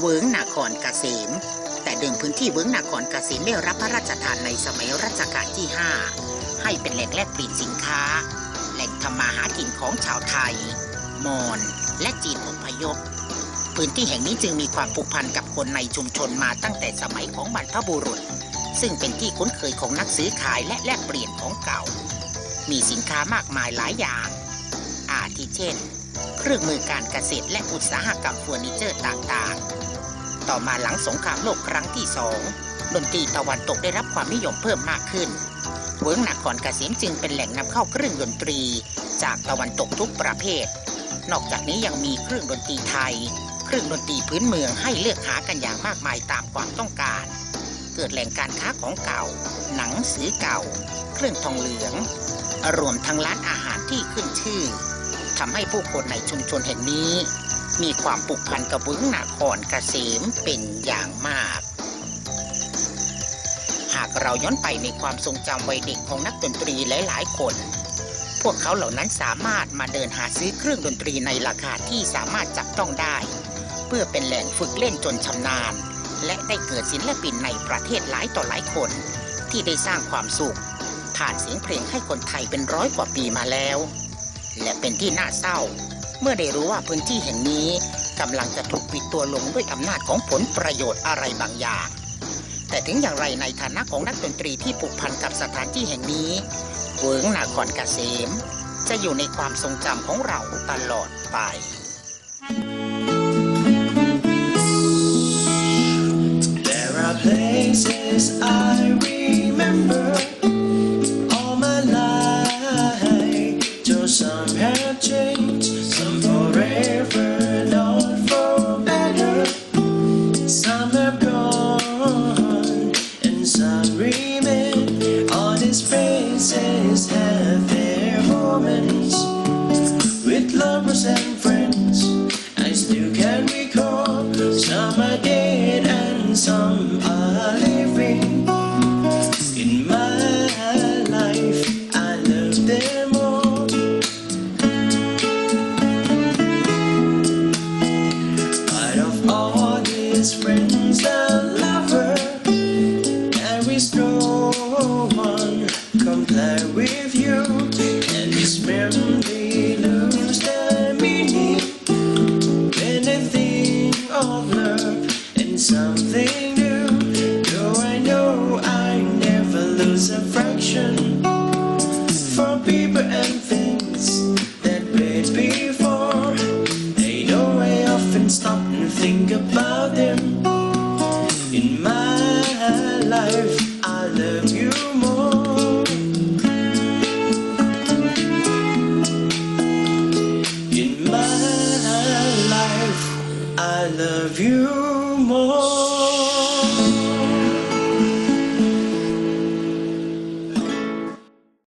เวิ้งนาครเกษม แต่เดิมพื้นที่เวิ้งนาครเกษมได้รับพระราชทานในสมัยรัชกาลที่ 5 ให้เป็นแหล่งแลกเปลี่ยนสินค้า แหล่งทำมาหากินของชาวไทย มอญและจีนอพยพ พื้นที่แห่งนี้จึงมีความผูกพันกับคนในชุมชนมาตั้งแต่สมัยของบรรพบุรุษ ซึ่งเป็นที่คุ้นเคยของนักซื้อขายและแลกเปลี่ยนของเก่า มีสินค้ามากมายหลายอย่าง อาทิเช่น เครื่องมือการเกษตรและอุตสาหกรรมเฟอร์นิเจอร์ต่างๆ ต่อมาหลังสงครามโลกครั้งที่สองดนตรีตะวันตกได้รับความนิยมเพิ่มมากขึ้น เวิร์งนครเกษมจึงเป็นแหล่งนำเข้าเครื่องดนตรี จากตะวันตกทุกประเภท นอกจากนี้ยังมีเครื่องดนตรีไทย เครื่องดนตรีพื้นเมืองให้เลือกหากันอย่างมากมายตามความต้องการ เกิดแหล่งการค้าของเก่า หนังสือเก่า เครื่องทองเหลือง รวมทั้งร้านอาหารที่ขึ้นชื่อ ทำให้ผู้คนในชุมชนแห่งนี้ มีความผูกพันกับเวิ้งนาครเกษมเป็นอย่างมาก หากเราย้อนไปในความทรงจำวัยเด็กของนักดนตรีหลายๆคน พวกเขาเหล่านั้นสามารถมาเดินหาซื้อเครื่องดนตรีในราคาที่สามารถจับต้องได้ เพื่อเป็นแหล่งฝึกเล่นจนชำนาญ และได้เกิดศิลปินในประเทศหลายต่อหลายคน ที่ได้สร้างความสุขผ่านเสียงเพลงให้คนไทยเป็นร้อยกว่าปีมาแล้ว และเป็นที่น่าเศร้า เมื่อได้รู้ว่าพื้นที่แห่งนี้กำลังจะถูกปิดตัวลงด้วยอำนาจของผลประโยชน์อะไรบางอย่าง แต่ถึงอย่างไรในฐานะของนักดนตรีที่ผูกพันกับสถานที่แห่งนี้เวิร์งนาครเกษม จะอยู่ในความทรงจำของเราตลอดไป There are places I have changed, some forever, not for better. Some have gone, and some remain. All these something new. Though I know I never lose a fraction for people and things that wait before. They know I often stop and think about them. In my life, I love you more. In my life, I love you Oh.